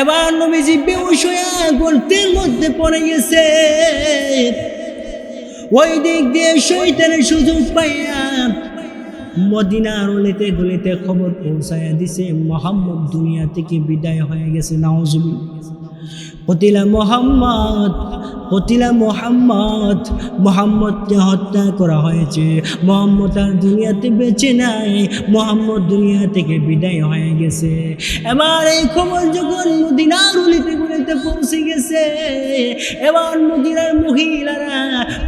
এবার নবীজি বেউসয়া গর্তের মধ্যে পড়ে গেছে। ওই দিক দিয়ে শৈতানের সুযোগ পাইয়া মদিনার অলিতে গলিতে খবর পৌঁছাইয়া দিছে, মোহাম্মদ দুনিয়া থেকে বিদায় হয়ে গেছে নাওজুবি কতিলা মোহাম্মদ কতিলা মোহাম্মদ, মোহাম্মদকে হত্যা করা হয়েছে। মোহাম্মদ আর দুনিয়াতে বেঁচে নাই, মোহাম্মদ দুনিয়া থেকে বিদায় হয়ে গেছে। এবার এই খবর যখন মদিনার উলিতে গুলিতে পৌঁছে গেছে, এবার মদিনার মহিলারা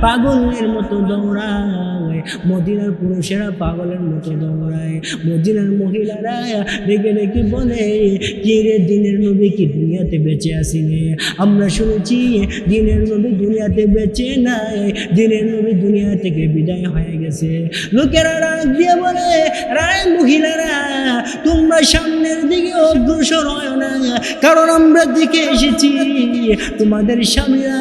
পাগলের মতো দৌড়ায়, মদিনার পুরুষেরা পাগলের মতো দৌড়ায়। মদিনার মহিলারা রেগে রেগে বলে কি রে দিনের নবী কি দুনিয়াতে বেঁচে আসিনি? আমরা শুনেছি, দিনের নবী দুনিয়াতে বেঁচে নাই দিনের নবী দুনিয়া থেকে বিদায় হয়ে গেছে। লোকেরা রাগ দিয়ে বলে, রায় মহিলারা, তোমরা সামনের দিকে অগ্রসর হয় না, কারণ আমরা দিকে এসেছি, তোমাদের স্বামীরা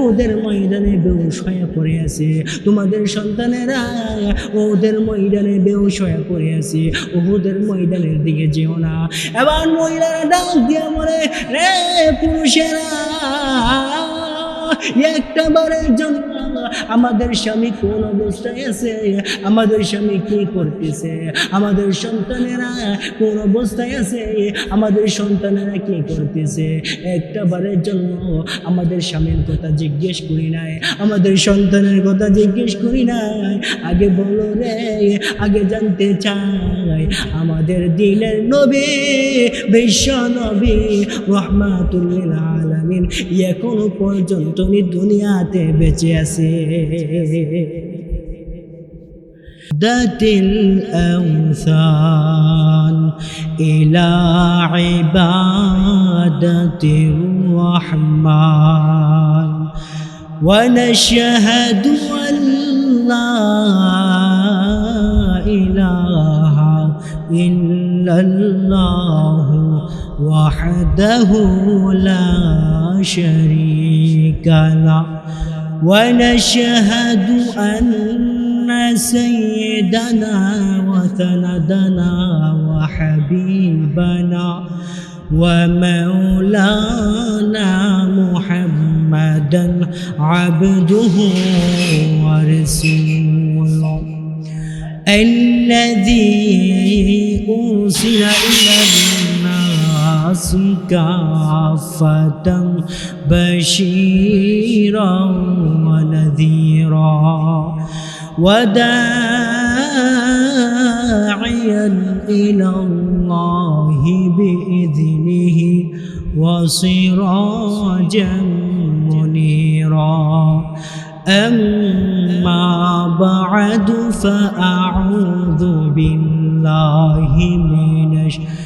ওদের ময়দানে বেউস পড়ে আছে। তোমাদের সন্তানেরা ওদের ময়দানে বেউস পড়ে আছে। ওদের ময়দানের দিকে যেও না। এবার মহিলারা ডাক দিয়ে বলে, রে পুরুষেরা একটা বারের জন্য আমাদের স্বামী কোন অবস্থায় আছে? আমাদের স্বামী কি করতেছে? আমাদের সন্তানেরা কোন অবস্থায় আছে? আমাদের সন্তানেরা কি করতেছে? একটা বারের জন্য আমাদের স্বামীর কথা জিজ্ঞেস করি নাই। আমাদের সন্তানের কথা জিজ্ঞেস করি নাই। আগে বলো রে, আগে জানতে চাই। আমাদের দিনের নবী, বিশ্ব নবী রহমাতুল্লিল আলামিন, এখনও পর্যন্ত উনি দুনিয়াতে বেঁচে আছে ذات الأوثان إلى عبادة الرحمن ونشهد أن لا إله إلا الله وحده لا شريك له. ونشهد أن سيدنا وسندنا وحبيبنا ومولانا محمدا عبده ورسوله. الذي أرسل إلى الناس كافة بشيرا ونذيرا وداعيا إلى الله بإذنه وسراجا منيرا. أما بعد فأعوذ بالله من الشيطان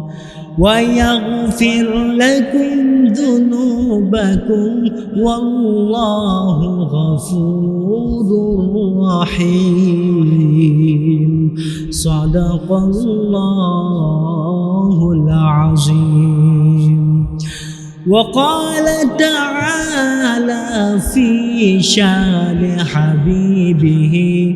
ويغفر لكم ذنوبكم والله غفور رحيم. صدق الله العظيم. وقال تعالى في شان حبيبه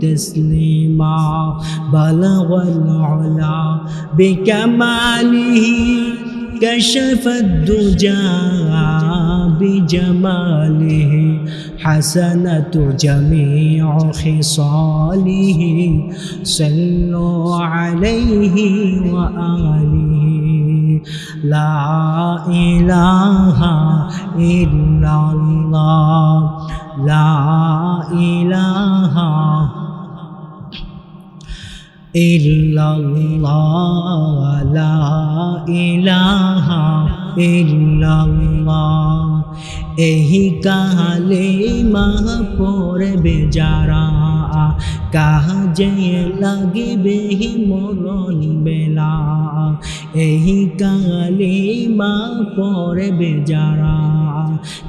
تسليما. بلغ العلا بكماله كشف الدجى بجماله. حسنة جميع خصاله صلوا عليه وآله. لا إله إلا الله لا إله ইল্লাল্লাহ লা ইলাহা ইল্লাল্লাহ এহি কালে মাহ পড়বে যারা কাজে লাগিবে মরণ বেলা। এহি কালে মা পড়বে যারা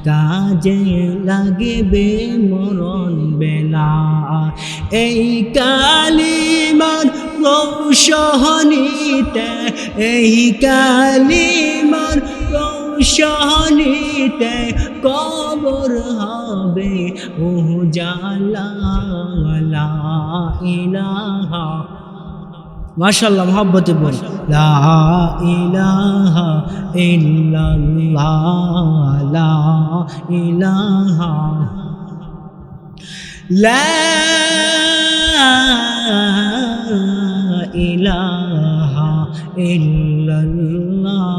কাজে লাগিবে মরণ বেলা। এই কালিমার রৌশনীতে এই কালিমার রৌশনীতে কবর হবে ও জালা, লা ইলাহা। মাশাল্লাহ মহাব্বতে বল। লা ইলাহা ইল্লাল্লাহ, লা ইলাহা। লা ইলাহা ইল্লাল্লাহ।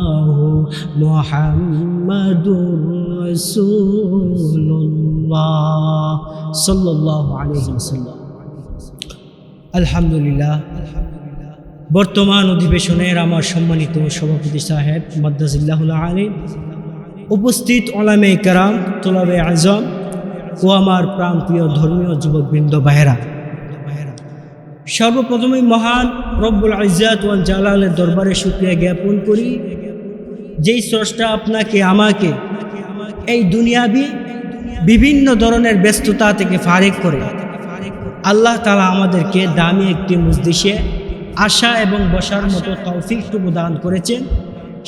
মুহাম্মাদুর রাসূলুল্লাহ সাল্লাল্লাহু আলাইহি ওয়াসাল্লাম। আলহামদুলিল্লাহ। বর্তমান অধিবেশনের আমার সম্মানিত সভাপতি সাহেব মাদ্দাজিল্লাহুল আলিম, উপস্থিত ওলামে কারাম, তোলাবে আজম ও আমার প্রাণপ্রিয় ধর্মীয় যুবকবৃন্দ বাহেরা সর্বপ্রথমেই মহান রব্বুল আজাত ওয়াল জালালের দরবারে শুক্রিয়া জ্ঞাপন করি। যেই স্রষ্টা আপনাকে, আমাকে, এই দুনিয়াবি বিভিন্ন ধরনের ব্যস্ততা থেকে ফারেক করে, আল্লাহ তালা আমাদেরকে দামি একটি মসজিষে আসা এবং বসার মতো তৌফিকটুকু দান করেছেন।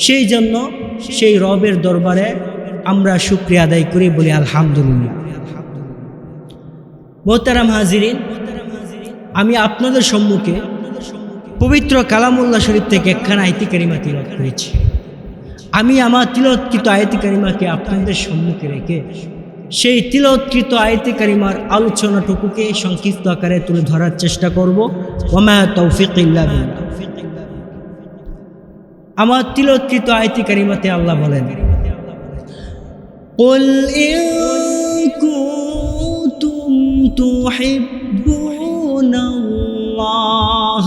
সেই জন্য সেই রবের দরবারে আমরা শুক্রিয়া আদায় করি বলি আলহামদুলিল্লাহ। মোহতারাম হাজিরিন, আমি আপনাদের সম্মুখে পবিত্র কালামুল্লাহ শরীফ থেকে একখানা আয়তি কারিমা তিলত করেছি। আমি আমার তিলৎকৃত আয়তি কারিমাকে আপনাদের সম্মুখে রেখে সেই তিলৎকৃত আয়তি কারিমার আলোচনাটুকুকে সংক্ষিপ্ত আকারে তুলে ধরার চেষ্টা করব ওমা তৌফিক ইল্লা বিল্লাহ। আমার তিলৎকৃত আয়তি কারিমাতে আল্লাহ বলেন قل إن كنتم تحبون الله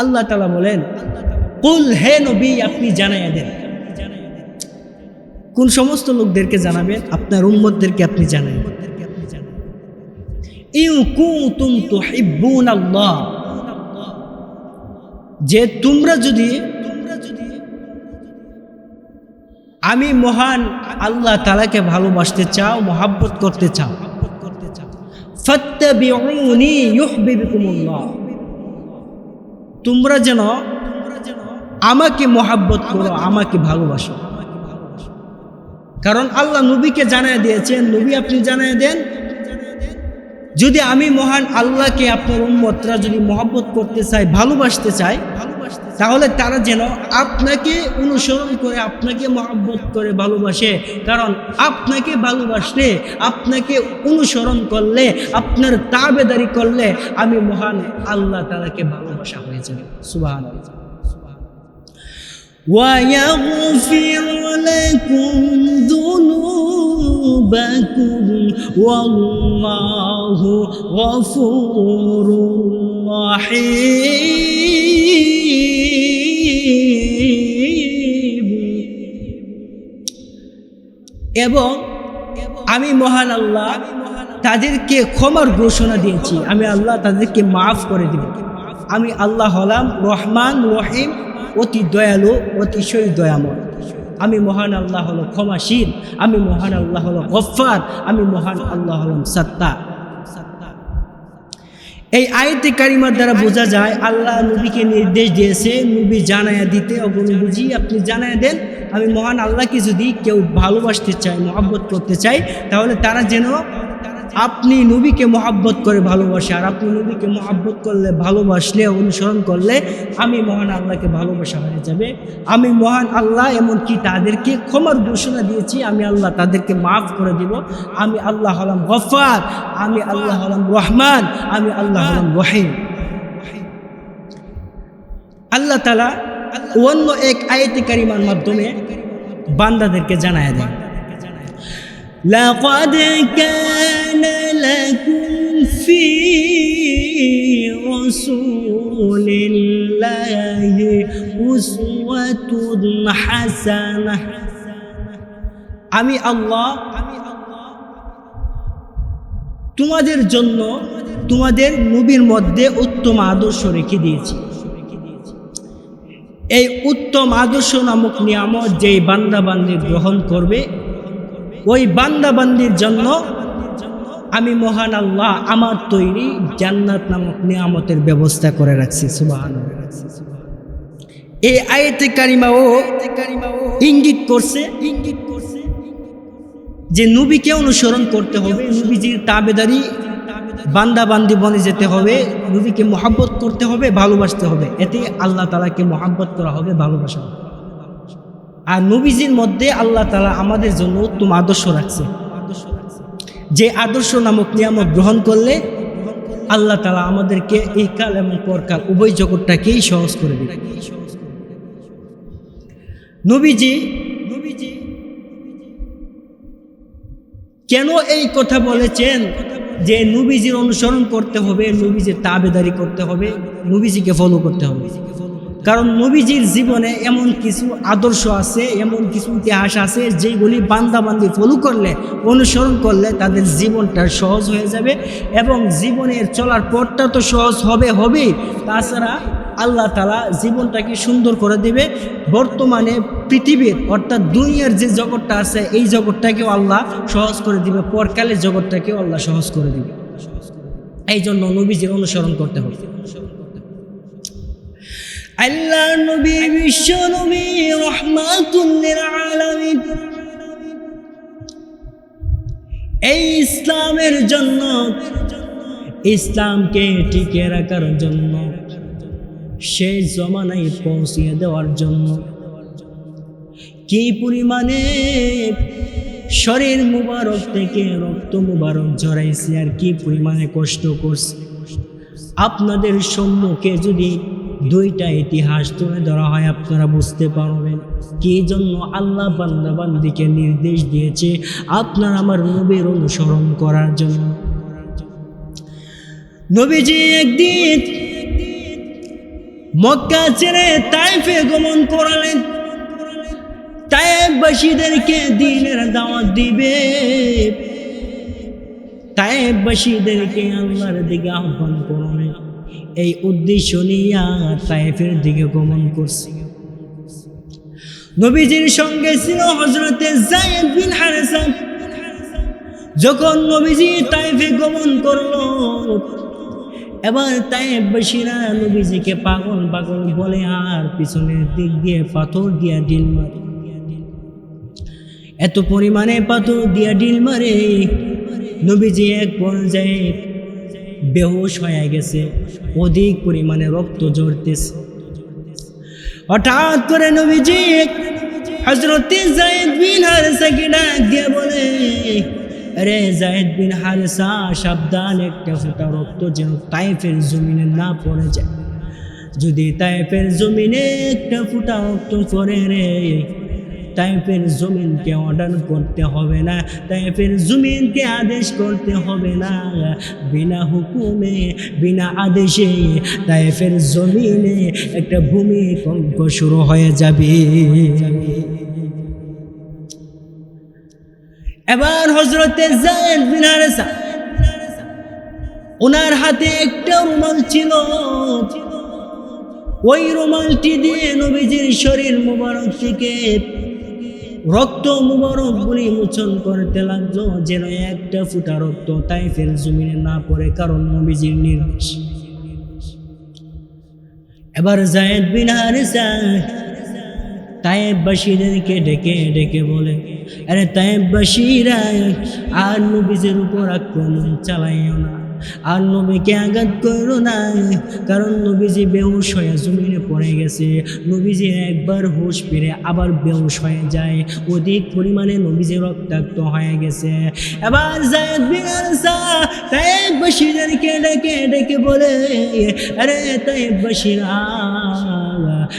আল্লাহ তালা বলেন, কুল, হে নবী, আপনি জানাইয়া দেন। কোন সমস্ত লোকদেরকে জানাবেন? আপনার উম্মতদেরকে আপনি আল্লাহ যে তোমরা যদি, আমি মহান আল্লাহ তালাকে ভালোবাসতে চাও, মহাব্বত করতে চাও। ফাত্তাবিউনি ইউহবিবকুমুল্লাহ। তোমরা যেন আমাকে মহাব্বত করো, আমাকে ভালোবাসো। কারণ আল্লাহ নবীকে জানায় দিয়েছেন, নবী আপনি জানায় দেন, যদি আমি মহান আল্লাহকে আপনার উম্মতরা যদি মহাব্বত করতে চাই ভালোবাসতে চাই তাহলে তারা যেন আপনাকে অনুসরণ করে আপনাকে মহব্বত করে ভালোবাসে কারণ আপনাকে ভালোবাসলে আপনাকে অনুসরণ করলে আপনার তাবেদারি করলে আমি মহান আল্লাহ তালাকে ভালোবাসা হয়ে যাবে সুবাহ ويغفر لكم ذنوبكم والله غفور رحيم এবং আমি মহান আল্লাহ তাদেরকে ক্ষমার ঘোষণা দিয়েছি আমি আল্লাহ তাদেরকে মাফ করে দিব আমি আল্লাহ হলাম রহমান রহিম অতি দয়ালু অতিশয় দয়াময় আমি মহান আল্লাহ হলো ক্ষমাসীন আমি মহান আল্লাহ হলো গফার আমি মহান আল্লাহ হলাম সত্তা এই আয়তে কারিমার দ্বারা বোঝা যায়, আল্লাহ নবীকে নির্দেশ দিয়েছে, নবী জানায়া দিতে বুঝি আপনি জানায়া দেন, আমি মহান আল্লাহকে যদি কেউ ভালোবাসতে চায়, মহাব্বত করতে চাই তাহলে তারা যেন আপনি নবীকে মহাব্বত করে ভালোবাসে আর আপনি নবীকে মহাব্বত করলে ভালোবাসলে অনুসরণ করলে আমি মহান আল্লাহকে ভালোবাসা হয়ে যাবে আমি মহান আল্লাহ এমনকি তাদেরকে ক্ষমার ঘোষণা দিয়েছি আমি আল্লাহ তাদেরকে মাফ করে দিব আমি আল্লাহ হলাম গফার আমি আল্লাহ হলাম রহমান আমি আল্লাহ হলাম রহিম আল্লাহ তালা অন্য এক আয়তি কারিমার মাধ্যমে বান্দাদেরকে জানায় দেয় لقد كان لكم في رسول الله أسوة حسنة আমি আল্লাহ তোমাদের জন্য তোমাদের নবীর মধ্যে উত্তম আদর্শ রেখে দিয়েছি এই উত্তম আদর্শ নামক নিয়ামত যেই বান্দাবান্দি গ্রহণ করবে ওই বান্দাবান্দির জন্য আমি মহান আল্লাহ, আমার তৈরি জান্নাত নামক নিয়ামতের ব্যবস্থা করে রাখছি সুবাহান এই আয়তে কারিমাও ইঙ্গিত করছে ইঙ্গিত করছে যে নবীকে অনুসরণ করতে হবে, নবীজির তাবেদারি বান্দা বান্দি বনে যেতে হবে, নবীকে মহাব্বত করতে হবে, ভালোবাসতে হবে। এতে আল্লাহ তালাকে মহাব্বত করা হবে, ভালোবাসা হবে। আর নবীজির মধ্যে আল্লাহ তালা আমাদের জন্য উত্তম আদর্শ রাখছে। যে আদর্শ নামক নিয়ামত গ্রহণ করলে আল্লাহ তালা আমাদেরকে এই কাল এবং পরকাল উভয় জগৎটাকেই সহজ করে দেবে। নবীজি নবীজি, কেন এই কথা বলেছেন যে নবীজির অনুসরণ করতে হবে, নবীজির তাবেদারি করতে হবে, নবীজিকে ফলো করতে হবে? কারণ নবীজির জীবনে এমন কিছু আদর্শ আছে, এমন কিছু ইতিহাস আছে, যেগুলি বান্দাবান্দি ফলো করলে, অনুসরণ করলে তাদের জীবনটা সহজ হয়ে যাবে এবং জীবনের চলার পথটা তো সহজ হবে, হবেই। তাছাড়া আল্লাহ তালা জীবনটাকে সুন্দর করে দেবে। বর্তমানে পৃথিবীর অর্থাৎ দুনিয়ার যে জগৎটা আছে, এই জগৎটাকেও আল্লাহ সহজ করে দিবে, পরকালের জগৎটাকেও আল্লাহ সহজ করে দিবে। এই জন্য নবীজির অনুসরণ করতে হবে। আল্লাহ নবী, বিশ্ব নবী রহমাতুল্লিল আলামিন। এই ইসলামের জন্য, ইসলামকে টিকে রাখার জন্য, সেই জমানায় পৌঁছিয়ে দেওয়ার জন্য, কি পরিমাণে শরীর মুবারক থেকে রক্ত মুবারক জড়াইছে আর কি পরিমাণে কষ্ট করছে। আপনাদের সম্মুখে যদি দুইটা ইতিহাস তুলে ধরা হয়, আপনারা বুঝতে পারবেন কি জন্য আল্লাহ বান্দাবান্দিকে নির্দেশ দিয়েছে আপনার আমার নবীর অনুসরণ করার জন্য। নবীজি একদিন মক্কা ছেড়ে তাইফে গমন করালেন। তাইবাসীদেরকে দিনের দাওয়াত দিবে। তাইবাসীদেরকে আল্লাহর দিকে আহ্বান করলেন। এই উদ্দেশ্য নিয়ে তাইফের দিকে গমন করছি। নবীজির সঙ্গে ছিল হজরতে যখন নবীজি তাইফে গমন করল, এবার তাইবাসীরা নবীজিকে পাগল পাগল বলে আর পিছনের দিক দিয়ে পাথর দিয়া ডিল মারে। এত পরিমাণে পাথর দিয়া ডিল মারে, নবীজি এক পর্যায়ে বেহুশ হয়ে গেছে। অধিক পরিমাণে রক্ত ঝরতেছে। হঠাৎ করে নবীজি হজরতে জায়েদ বিন হারেসাকে ডাক দিয়ে বলে, আরে জায়েদ বিন হারেসা, সাবধান, একটা ফোঁটা রক্ত যেন তাইফের জমিনে না পড়ে যায়। যদি তাইফের জমিনে একটা ফোঁটা রক্ত পড়ে রে তাইফের জমিনকে অর্ডার করতে হবে না তাইফের জমিনকে আদেশ করতে হবে না। বিনা হুকুমে, বিনা আদেশে তাইফের জমিনে একটা ভূমিকম্প শুরু হয়ে যাবে। এবার হজরতে জায়েদ বিন ওনার হাতে একটা রুমাল ছিল। ওই রুমালটি দিয়ে নবীজির শরীর মোবারক থেকে রক্ত মুবারক গুলি মোচন করতে লাগল যেন একটা ফুটা রক্ত তাইফের জমিনে না পড়ে, কারণ নবীজির নির্দেশ। এবার জায়েদ বিন হারিসা ডেকে ডেকে বলে, আরে তায়েববাসীরা আর নবীজের উপর আক্রমণ চালাইও না। আর নবীকে আঘাত করো না। কারণ নবীজি বেহুশ হয়ে জমিনে পড়ে গেছে। নবীজি একবার হুশ ফিরে আবার বেহুশ হয়ে যায়। অধিক পরিমাণে নবীজি রক্তাক্ত হয়ে গেছে। এবার জায়দ বিন আনসা তায়েববাসীদেরকে ডেকে ডেকে বলে, আরে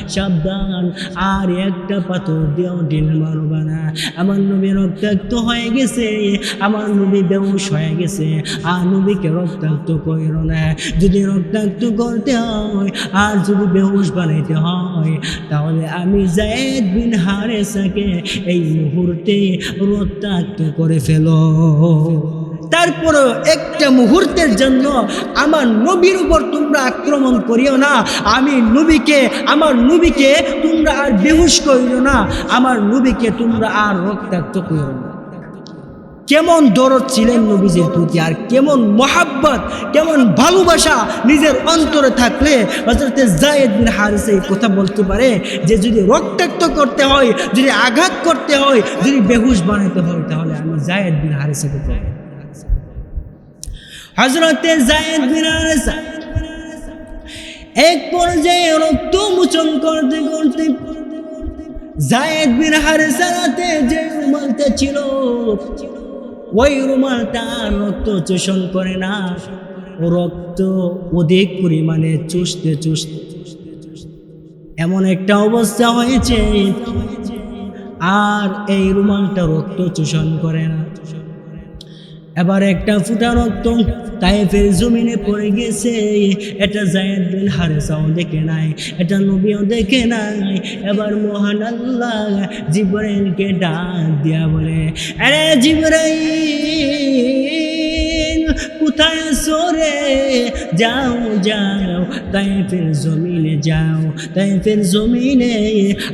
সাবধান। আর একটা পাথর দিয়েও ডিল মারবা না। আমার নবী রক্তাক্ত হয়ে গেছে। আমার নবী বেউস হয়ে গেছে। আর নবীকে রক্তাক্ত করিল না যদি রক্তাক্ত করতে হয়, আর যদি বেহুশ বানাইতে হয়, তাহলে আমি জায়েদ বিন হারেসাকে এই মুহূর্তে রক্তাক্ত করে ফেলো। তারপরেও একটা মুহূর্তের জন্য আমার নবীর উপর তোমরা আক্রমণ করিও না। আমি নবীকে, আমার নবীকে তোমরা আর বেহুশ করিও না। আমার নবীকে তোমরা আর রক্তাক্ত করিও না। কেমন দরদ ছিলেন নবীজির প্রতি আর কেমন মহাব্বত, কেমন ভালোবাসা নিজের অন্তরে থাকলে হজরতে জায়েদ বিন হারিস এই কথা বলতে পারে যে যদি রক্তাক্ত করতে হয়, যদি আঘাত করতে হয়, যদি বেহুশ বানাতে হয়, তাহলে আমি জায়েদ বিন হারিসকে হজরতে জায়েদ বিন এক পর্যায়ে রক্ত মোচন করতে করতে জায়েদ বিন হারিসাতে যে রুমালটা ছিল। ওই রুমালটা রক্ত চোষণ করে না। ও রক্ত অধিক পরিমাণে চুষতে চুষতে এমন একটা অবস্থা হয়েছে। আর এই রুমালটা রক্ত চোষণ করে না। এবার একটা ফুটা রক্ত তাইফের জমিনে পড়ে গেছে। এটা জায়দ বিন হারেসাও দেখে নাই, এটা নবীও দেখে নাই। এবার মহান আল্লাহ জিবরাইলকে ডাক দিয়া বলে, আরে জিব্রাইল! কোথায় সরে যাও যাও, তাইফের জমিনে যাও, তাইফের জমিনে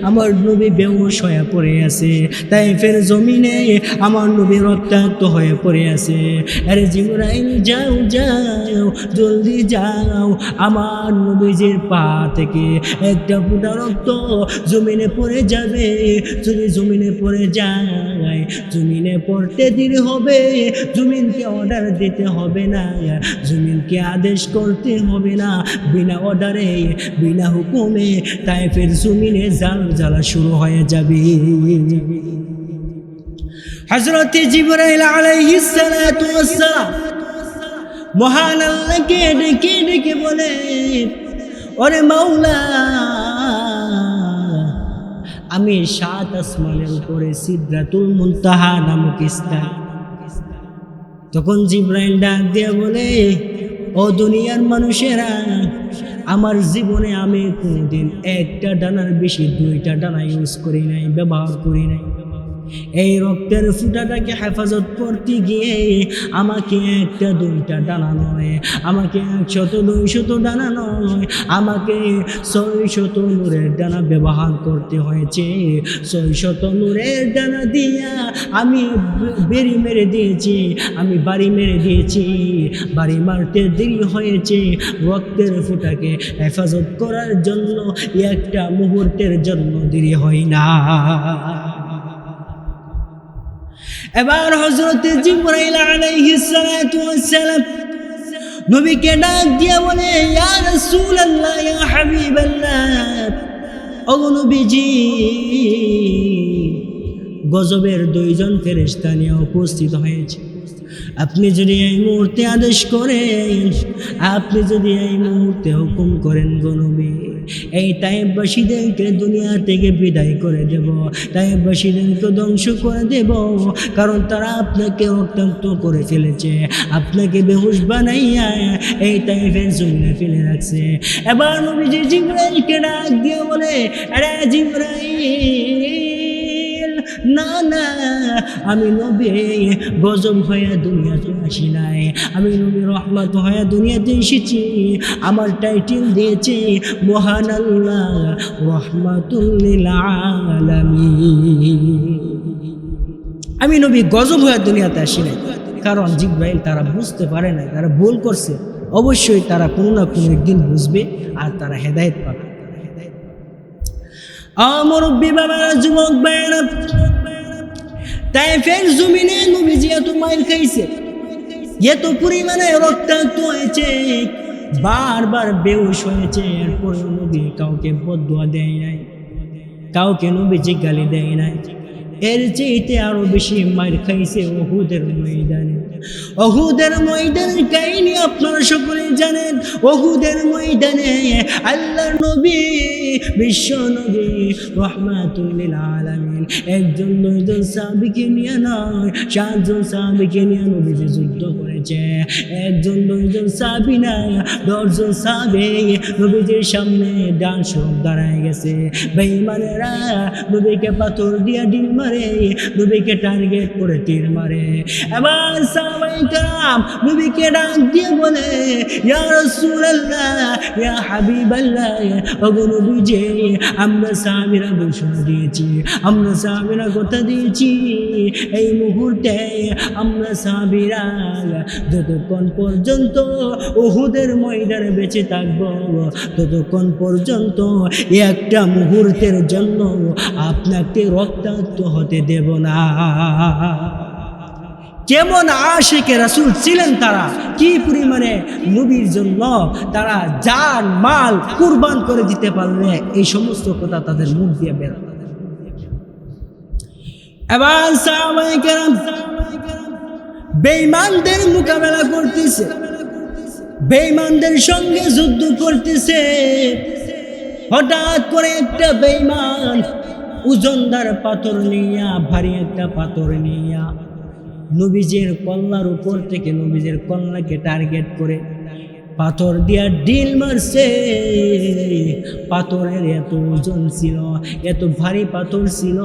আমার নবী বেউস হয়ে পড়ে আছে। তাই ফের জমিনে আমার নবী রক্তাক্ত হয়ে পড়ে আছে। আরে জিবরাইল, যাও যাও, জলদি যাও। আমার নবীজির পা থেকে একটা ফুটা রক্ত জমিনে পড়ে যাবে। যদি জমিনে পড়ে যায়, জমিনে পড়তে দেরি হবে, জমিনকে অর্ডার দিতে হবে না। জমিনকে আদেশ করতে হবে না। বিনা অর্ডারে বিনা হুকুমে তাই ফের জমিনে জাল জ্বালা শুরু হয়ে যাবে। হজরত জিবরাইল আলাইহিস সালাতু ওয়াস সালাম মহান আল্লাহকে ডেকে ডেকে বলে, ওরে মাওলা, আমি সাত আসমানের উপরে সিদ্রাতুল মুনতাহা নামক স্থান তখন জিব্রাইল ডাক দিয়ে বলে, ও দুনিয়ার মানুষেরা, আমার জীবনে আমি কোনোদিন একটা ডানার বেশি দুইটা ডানা ইউজ করি নাই, ব্যবহার করি নাই। এই রক্তের ফুটাটাকে হেফাজত করতে গিয়ে আমাকে একটা, দুইটা ডানা নয়, আমাকে একশত, দুইশত ডানা নয়, আমাকে ছয়শত নূরের ডানা ব্যবহার করতে হয়েছে। ছয়শত নূরের ডানা দিয়া আমি বেরি মেরে দিয়েছি, আমি বাড়ি মেরে দিয়েছি, বাড়ি মারতে দেরি হয়েছে। রক্তের ফুটাকে হেফাজত করার জন্য একটা মুহূর্তের জন্য দেরি হয় না। এবার হজরত জিব্রাইল আলাইহিস সালাতু ওয়াস সালাম নবীকে ডাক দিয়ে বলে, ইয়া রাসূলুল্লাহ, ইয়া হাবিবাল্লাহ, ও নবীজি, গজবের দুইজন ফেরেশতা নিয়ে উপস্থিত হয়েছে। আপনি যদি এই মুহূর্তে আদেশ করেন, আপনি যদি এই মুহূর্তে হুকুম করেন গনবী এই তাইবাসীদেরকে দুনিয়া থেকে বিদায় করে দেব। তাইবাসীদেরকে ধ্বংস করে দেব। কারণ তারা আপনাকে অত্যন্ত করে ফেলেছে। আপনাকে বেহুশ বানাইয়া এই তাইফের জমিনে ফেলে রাখছে। এবার নবীজি জিব্রাইলকে ডাক দিয়ে বলে, আরে জিব্রাইল! না না, আমি নবী, গজব হয়ে দুনিয়াতে আসি নাই। আমি নবী রহমত হয়ে দুনিয়াতে এসেছি। আমার টাইটেল দিয়েছে মহান আল্লাহ রহমাতুল্লিল আমি নবী গজব হয়ে দুনিয়াতে আসি নাই। কারণ জিব্রাইল তারা বুঝতে পারে না তারা ভুল করছে। অবশ্যই তারা কোনো না কোনো একদিন বুঝবে আর তারা হেদায়েত পাবে। মুরব্বী বাবারা, যুবক ভাইয়েরা তাই ফের জমিনে নবীজি এত মাইল খাইছে, এত পরিমাণে রক্তাক্ত হয়েছে বারবার বেউস হয়েছে এরপরে নবী কাউকে বদুয়া দেয় নাই, কাউকে নবীজি গালি দেয় নাই। এর চেয়েতে আরও বেশি মার খাইছে অহুদের ময়দানে। অহুদের ময়দানের কাহিনী আপনারা সকলে জানেন। অহুদের ময়দানে আল্লাহ নবী, বিশ্ব নবী রহমাতুল্লিল আলামিন একজন দুইজন সাহাবিকে নিয়ে নয়, সাতজন সাহাবিকে নিয়ে নবীজি যুদ্ধ করেছে। একজন দুইজন সাহাবি না দশজন সাহাবি নবীজির সামনে ডান সব দাঁড়ায় গেছে। বেঈমানেরা নবীকে পাথর দিয়া ডিল মারে, নবীকে টার্গেট করে তীর মারে। এবার সাহাবাই কাম নবীকে ডাক দিয়ে বলে, ইয়া হাবিবাল্লাহ আমরা সাহাবীরা ঘোষণা দিয়েছি, আমরা কথা দিয়েছি। এই মুহূর্তে আমরা সাহাবীরা যতক্ষণ পর্যন্ত ওহুদের ময়দানে বেঁচে থাকব, ততক্ষণ পর্যন্ত একটা মুহূর্তের জন্য আপনাকে রক্তাক্ত হতে দেব না। কেমন আশেকে রাসুল ছিলেন তারা, কি পরিমাণে নবীর জন্য তারা জান, মাল কুরবান করে দিতে পারলে এই সমস্ত কথা তাদের মুখ দিয়ে বের বেঈমানদের মোকাবেলা করতেছে বেইমানদের সঙ্গে যুদ্ধ করতেছে। হঠাৎ করে একটা বেঈমান ওজনদার পাথর নিয়া, ভারী একটা পাথর নিয়া, নবীজের কল্লার উপর থেকে নবীজের কল্লাকে টার্গেট করে পাথর দিয়া ডিল মারছে। পাথরের এত ওজন ছিল, এত ভারী পাথর ছিল,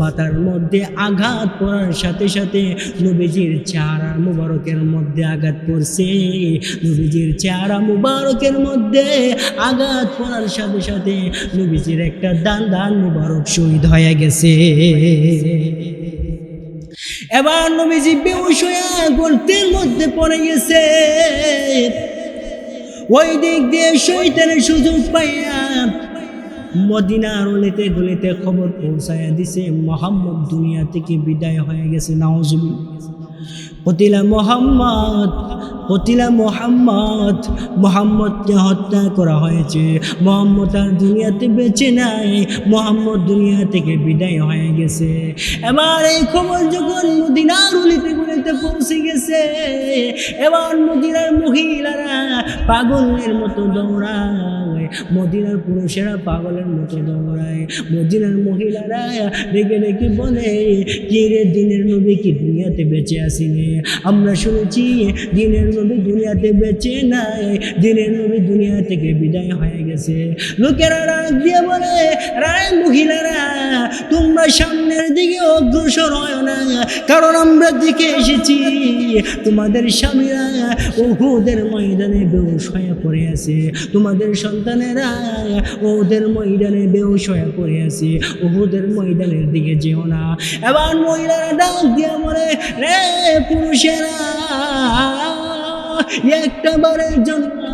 মাথার মধ্যে আঘাত পড়ার সাথে সাথে নবীজির চেহারা মুবারকের মধ্যে আঘাত পড়ছে। নবীজির চেহারা মুবারকের মধ্যে আঘাত পড়ার সাথে সাথে নবীজির একটা দান দান মুবারক শহীদ হয়ে গেছে। এবার নবীজি বেউস হইয়া গর্তের মধ্যে পড়ে গেছে। ওই দিক দিয়ে শৈতানের সুযোগ পাইয়া মদিনার অলিতে গলিতে খবর পৌঁছাইয়া দিছে, মোহাম্মদ দুনিয়া থেকে বিদায় হয়ে গেছে নাওজুল কতিলা মোহাম্মদ কতিলা মোহাম্মদ, মোহাম্মদকে হত্যা করা হয়েছে। মোহাম্মদ আর দুনিয়াতে বেঁচে নাই, মোহাম্মদ দুনিয়া থেকে বিদায় হয়ে গেছে। এবার এই খবর যখন মদিনার উলিতে গুলিতে পৌঁছে গেছে, এবার মদিনার মহিলারা পাগলের মতো দৌড়ায়, মদিনার পুরুষেরা পাগলের মতো দৌড়ায়। মদিনার মহিলারা রেগে রেগে বলে কি রে দিনের নবী কি দুনিয়াতে বেঁচে আসিনি? আমরা শুনেছি, দিনের নবী দুনিয়াতে বেঁচে নাই, দিনের নবী দুনিয়া থেকে বিদায় হয়ে গেছে। লোকেরা রাগ দিয়ে বলে, রায় মহিলারা, তোমরা সামনের দিকে অগ্রসর হয় না। কারণ আমরা দিকে এসেছি, তোমাদের স্বামীরা ওদের ময়দানে বেউস হয়ে পড়ে আছে। তোমাদের সন্তানেরা ওদের ময়দানে বেউস হয়ে পড়ে আছে। ওদের ময়দানের দিকে যেও না। এবার মহিলারা ডাক দিয়ে বলে, রে পুরুষেরা একটা বারের জন্য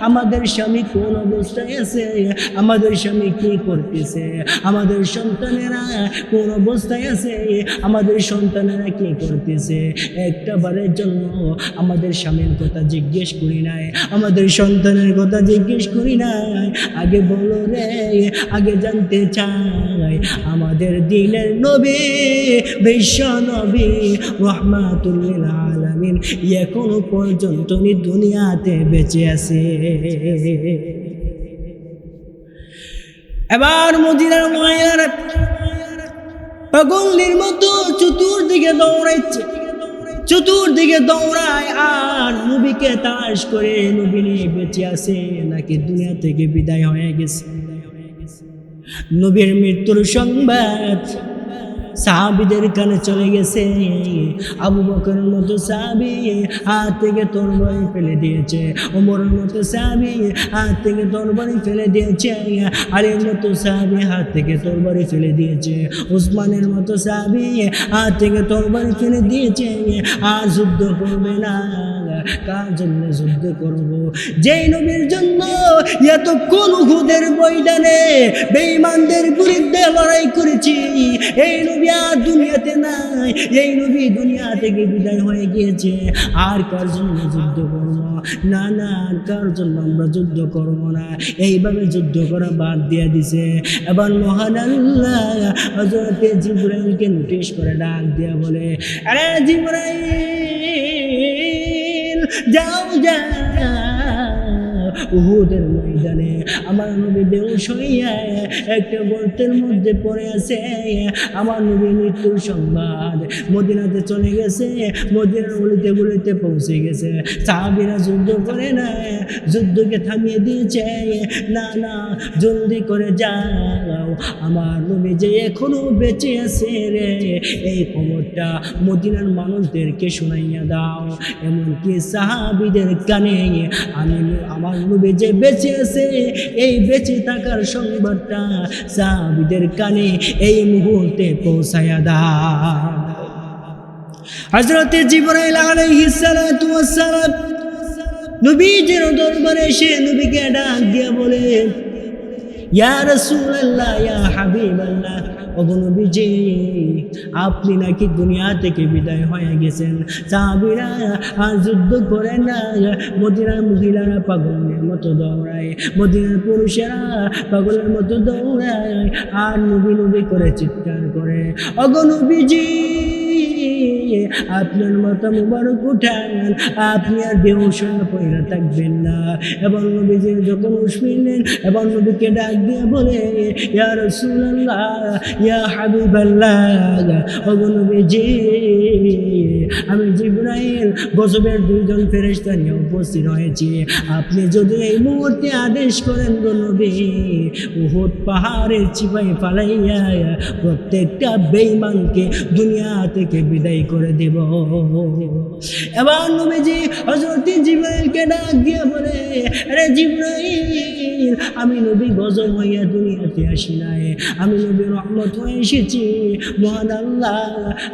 আমাদের স্বামী কোন অবস্থায় আছে? আমাদের স্বামী কি করতেছে? আমাদের সন্তানেরা কোন অবস্থায় আছে? আমাদের সন্তানেরা কি করতেছে? একটা বারের জন্য আমাদের স্বামীর কথা জিজ্ঞেস করি নাই। আমাদের সন্তানের কথা জিজ্ঞেস করি নাই। আগে বলো রে, আগে জানতে চাই। আমাদের দিনের নবী, বিশ্ব নবী রহমাতুল্লিল আলামিন, এখনও পর্যন্ত দুনিয়াতে বেঁচে আছে। এবার মদিনার মায়ের পাগলের মতো চতুর্দিকে দৌড়াচ্ছে চতুর্দিকে দৌড়ায় আর নবীকে তাস করে নবী বেঁচে আছে, নাকি দুনিয়া থেকে বিদায় হয়ে গেছে। নবীর মৃত্যুর সংবাদ সাহাবিদের কানে চলে গেছে। আবু বকরের মতো সাহাবি হাত থেকে তরবারি ফেলে দিয়েছে। ওমরের মতো সাহাবি হাত থেকে তরবারি ফেলে দিয়েছে। আলীর মতো সাহাবি হাত থেকে তরবারি ফেলে দিয়েছে। উসমানের মতো সাহাবি হাত থেকে তরবারি ফেলে দিয়েছে। আর যুদ্ধ করবে না। কার জন্য যুদ্ধ করব? যেই নবীর জন্য এতক্ষণ হুদের ময়দানে বেঈমানদের বিরুদ্ধে লড়াই করেছি, এই নবী আর দুনিয়াতে নাই। এই নবী দুনিয়া থেকে বিদায় হয়ে গিয়েছে। আর কার জন্য যুদ্ধ করব? না না, আর কার জন্য আমরা যুদ্ধ করব না? এইভাবে যুদ্ধ করা বাদ দিয়ে দিছে। এবার মহান আল্লাহ হজরতে জিব্রাইলকে নোটিশ করে ডাক দিয়া বলে, আরে জিব্রাইল, যাও যাও। উহুদের ময়দানে। আমার নবী বেউস হইয়া একটা গর্তের মধ্যে পড়ে আছে। আমার নবী মৃত্যুর সংবাদ মদিনাতে চলে গেছে। মদিনার গলিতে গলিতে পৌঁছে গেছে। সাহাবিরা যুদ্ধ করে না, যুদ্ধকে থামিয়ে দিয়েছে। না না, জলদি করে যাও। আমার নবী যে এখনও বেঁচে আছে রে, এই খবরটা মদিনার মানুষদেরকে শোনাইয়া দাও। এমনকি সাহাবিদের কানে আমি আমার নবী যে বেঁচে আছে, এই বেঁচে থাকার সংবাদটা সাহাবিদের কানে এই মুহূর্তে পৌঁছায়া দাও। হজরতে জিবরাইল দরবারে নবীকে ডাক দিয়া বলে, ইয়া রাসূলুল্লাহ, ইয়া হাবিবাল্লাহ। অগনবীজি আপনি নাকি দুনিয়া থেকে বিদায় হয়ে গেছেন। সাহাবিরা আর যুদ্ধ করে না মদিনার মহিলারা পাগলের মতো দৌড়ায়। মদিনার পুরুষেরা পাগলের মতো দৌড়ায়। আর নবী নবী করে চিৎকার করে। অগনবীজি আপনার মাথা মুবারক উঠান। আপনি আর হয়ে পয়রা থাকবেন না। এবং নবীজি যখন উঠলেন এবং নবীকে ডাক দিয়ে বলে, ইয়া রাসূলুল্লাহ, ইয়া হাবিবাল্লাহ, ওগো নবীজি, আমি জিব্রাইল গজবের দুইজন ফেরেশতা নিয়ে উপস্থিত হয়েছি। আপনি যদি এই মুহূর্তে আদেশ করেন গো নবী, উহুদ পাহাড়ের চিপাই ফালাইয়া প্রত্যেকটা বেঈমানকে দুনিয়া থেকে বিদায় করে দেব। এবার নবীজি হযরত জিব্রাইলকে ডাক দিয়ে বলে, আরে জিব্রাইল, আমি নবী গজব হইয়া দুনিয়াতে আসি নাই। আমি নবী রহমত হয়ে এসেছি। মহান আল্লাহ,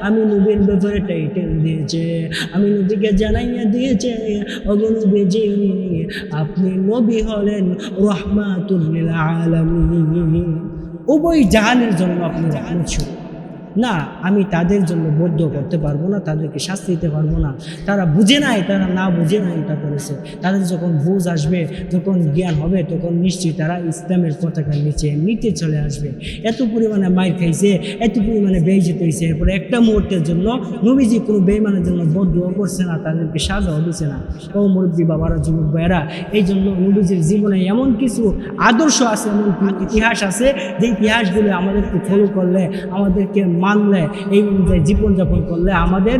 আমি নবীর ব্যাপারে টাইটেল দিয়েছে। আমি নবীকে জানাইয়া দিয়েছে অগনবীজি আপনি নবী হলেন রহমাতুল্লিল আলামিন। উভয় জাহানের জন্য আপনি রহমত না, আমি তাদের জন্য বদ্ধ করতে পারব না, তাদেরকে শাস্তি দিতে পারব না। তারা বুঝে নাই, তারা না বুঝে নাই এটা করেছে। তাদের যখন বুঝ আসবে, যখন জ্ঞান হবে, তখন নিশ্চয়ই তারা ইসলামের পতাকার নিচে নিতে চলে আসবে। এত পরিমাণে মাইর খাইছে, এত পরিমাণে বেইজিত হয়েছে এরপরে একটা মুহূর্তের জন্য নবীজি কোনো বেইমানের জন্য বদ্ধও করছে না, তাদেরকে সাজাও দিছে না। ও মুরব্বী বাবারা, যুবক ভাইয়েরা এই জন্য নবীজির জীবনে এমন কিছু আদর্শ আছে, এমন ইতিহাস আছে, যে ইতিহাসগুলো আমাদেরকে ফলো করলে আমাদেরকে মানলে, এই অনুযায়ী জীবনযাপন করলে আমাদের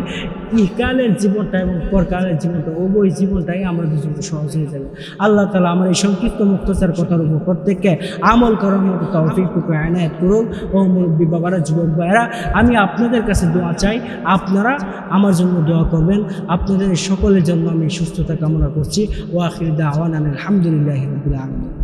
ইহকালের জীবনটা এবং পরকালের জীবনটা উভয় জীবনটাই আমাদের জন্য সহজ হয়ে যাবে। আল্লাহ তালা আমার এই সংক্ষিপ্ত মুক্তচার কথার উপর প্রত্যেককে আমল করার মতো তৌফিকটুকু আয়নায়ত করুন ও মুরব্বী বাবারা, যুবক ভাইয়েরা, আমি আপনাদের কাছে দোয়া চাই, আপনারা আমার জন্য দোয়া করবেন। আপনাদের সকলের জন্য আমি সুস্থতা কামনা করছি। ও আখির দাওয়ান আলহামদুলিল্লাহ রবিল আলম